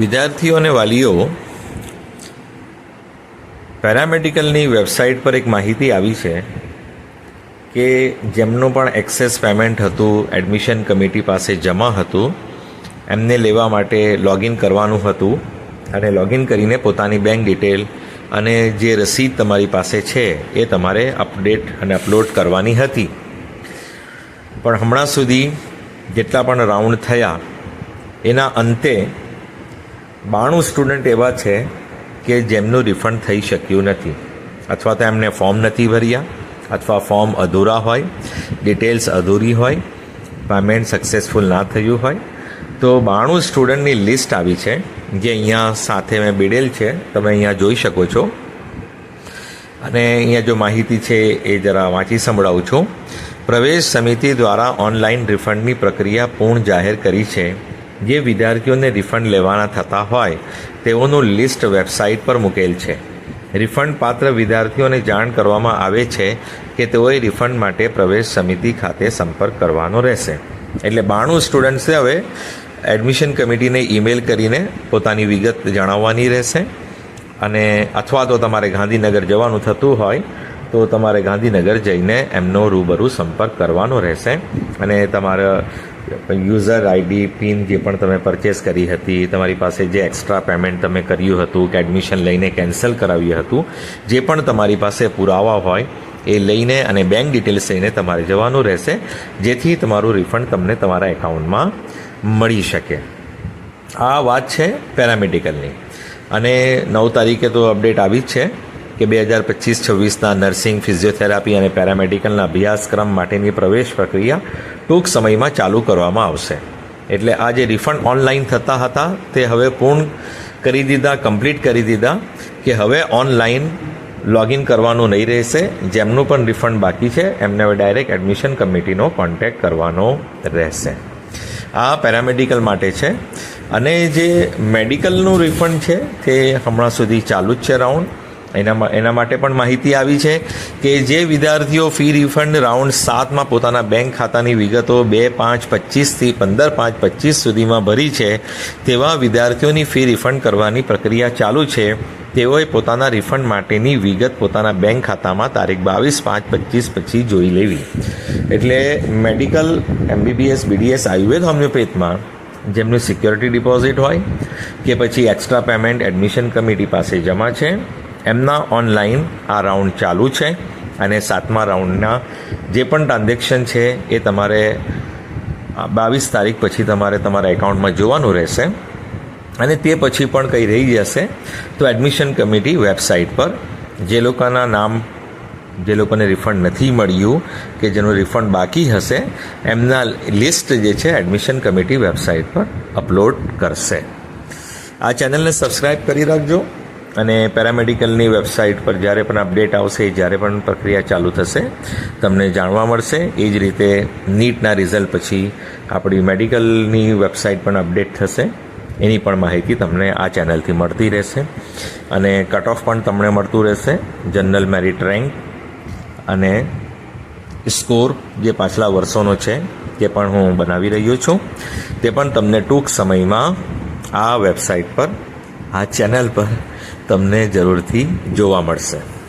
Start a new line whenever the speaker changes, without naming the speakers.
વિદ્યાર્થીઓ અને વાલીઓ પેરામેડિકલની વેબસાઇટ પર એક માહિતી આવી છે કે જેમનું પણ એક્સેસ પેમેન્ટ હતું, એડમિશન કમિટી પાસે જમા હતું, એમને લેવા માટે લોગિન કરવાનું હતું અને લોગિન કરીને પોતાની બેંક ડિટેલ અને જે રસીદ તમારી પાસે છે એ તમારે અપડેટ અને અપલોડ કરવાની હતી. પણ હમણાં સુધી જેટલા પણ રાઉન્ડ થયા, એના અંતે બાણું સ્ટુડન્ટ એવા છે કે જેમનું રિફંડ થઈ શક્યું નથી. અથવા તો એમને ફોર્મ નથી ભર્યા, અથવા ફોર્મ અધૂરા હોય ડિટેલ્સ અધૂરી હોય પેમેન્ટ સક્સેસફુલ ના થયું હોય. તો બાણું સ્ટુડન્ટની લિસ્ટ આવી છે, જે અહીંયા સાથે મેં બીડેલ છે, તમે અહીંયા જોઈ શકો છો. અને અહીંયા જો માહિતી છે એ જરા વાંચી સંભળાવું છું. પ્રવેશ સમિતિ દ્વારા ઓનલાઈન રિફંડની પ્રક્રિયા પૂર્ણ જાહેર કરી છે. જે વિદ્યાર્થીઓને રિફંડ લેવાના થતા હોય, તેઓનું લિસ્ટ વેબસાઇટ પર મૂકેલ છે. રિફંડ પાત્ર વિદ્યાર્થીઓને જાણ કરવામાં આવે છે કે તેઓએ રિફંડ માટે પ્રવેશ સમિતિ ખાતે સંપર્ક કરવાનો રહેશે. એટલે બાણું સ્ટુડન્ટ્સે હવે એડમિશન કમિટીને ઈમેલ કરીને પોતાની વિગત જણાવવાની રહેશે. અને અથવા તો તમારે ગાંધીનગર જવાનું થતું હોય, તો તમારે ગાંધીનગર જઈને એમનો રૂબરૂ સંપર્ક કરવાનો રહેશે. અને તમારા યુઝર આઈડી પિન જે પણ તમે પરચેસ કરી હતી, તમારી પાસે જે એક્સ્ટ્રા પેમેન્ટ તમે કર્યું હતું, કે એડમિશન લઈને કેન્સલ કરાવ્યું હતું, જે પણ તમારી પાસે પુરાવા હોય, એ લઈને અને બેંક ડિટેલ્સ લઈને તમારે જવાનું રહેશે, જેથી તમારું રિફંડ તમને તમારા એકાઉન્ટમાં મળી શકે. આ વાત છે પેરામેડિકલની. અને નવ તારીખે તો અપડેટ આવી જ છે કે બે હજાર પચીસ છવ્વીસના નર્સિંગ ફિઝિયોથેરાપી અને પેરામેડિકલના અભ્યાસક્રમ માટેની પ્રવેશ પ્રક્રિયા ટૂંક સમયમાં ચાલુ કરવામાં આવશે. એટલે આ જે રિફંડ ઓનલાઈન થતા હતા, તે હવે પૂર્ણ કરી દીધા કમ્પ્લીટ કરી દીધા કે હવે ઓનલાઈન લોગિન કરવાનું નહીં રહેશે. જેમનું પણ રિફંડ બાકી છે, એમને હવે ડાયરેક્ટ એડમિશન કમિટીનો કોન્ટેક્ટ કરવાનો રહેશે. આ પેરામેડિકલ માટે છે. અને જે મેડિકલનું રિફંડ છે, તે હમણાં સુધી ચાલુ જ છે રાઉન્ડ એના એના માટે પણ માહિતી આવી છે કે જે વિદ્યાર્થીઓ ફી રિફંડ રાઉન્ડ સાતમાં પોતાના બેંક ખાતાની વિગતો બે પાંચ પચીસથી પંદર પાંચ પચીસ સુધીમાં ભરી છે, તેવા વિદ્યાર્થીઓની ફી રિફંડ કરવાની પ્રક્રિયા ચાલુ છે. તેઓએ પોતાના રિફંડ માટેની વિગત પોતાના બેંક ખાતામાં તારીખ બાવીસ પાંચ પચીસ પછી જોઈ લેવી. એટલે મેડિકલ એમબીબીએસ બીડીએસ આયુર્વેદ હોમિયોપેથમાં જેમનું સિક્યોરિટી ડિપોઝિટ હોય કે પછી એક્સ્ટ્રા પેમેન્ટ એડમિશન કમિટી પાસે જમા છે. એમના ઓનલાઈન આ રાઉન્ડ ચાલુ છે અને સાતમા રાઉન્ડના જે પણ ટ્રાન્ઝેક્શન છે એ તમારે બાવીસ તારીખ પછી તમારે તમારા એકાઉન્ટમાં જોવાનું રહેશે. અને તે પછી પણ કંઈ રહી જશે તો એડમિશન કમિટી વેબસાઇટ પર જે લોકોના નામ, જે લોકોને રિફંડ નથી મળ્યું કે જેનું રિફંડ બાકી હશે, એમના લિસ્ટ જે છે એડમિશન કમિટી વેબસાઇટ પર અપલોડ કરશે. આ ચેનલને સબસ્ક્રાઈબ કરી રાખજો. અને પેરામેડિકલની વેબસાઇટ પર જ્યારે પણ અપડેટ આવશે, જ્યારે પણ પ્રક્રિયા ચાલુ થશે, તમને જાણવા મળશે. એ જ રીતે નીટના રિઝલ્ટ પછી આપણી મેડિકલની વેબસાઇટ પણ અપડેટ થશે. એની પણ માહિતી તમને આ ચેનલથી મળતી રહેશે. અને કટ ઓફ પણ તમને મળતું રહેશે. જનરલ મેરિટ રેન્ક અને સ્કોર જે પાછલા વર્ષોનો છે, તે પણ હું બનાવી રહ્યો છું. તે પણ તમને ટૂંક સમયમાં આ વેબસાઇટ પર, આ ચેનલ પર તમને જરૂરથી જોવા મળશે.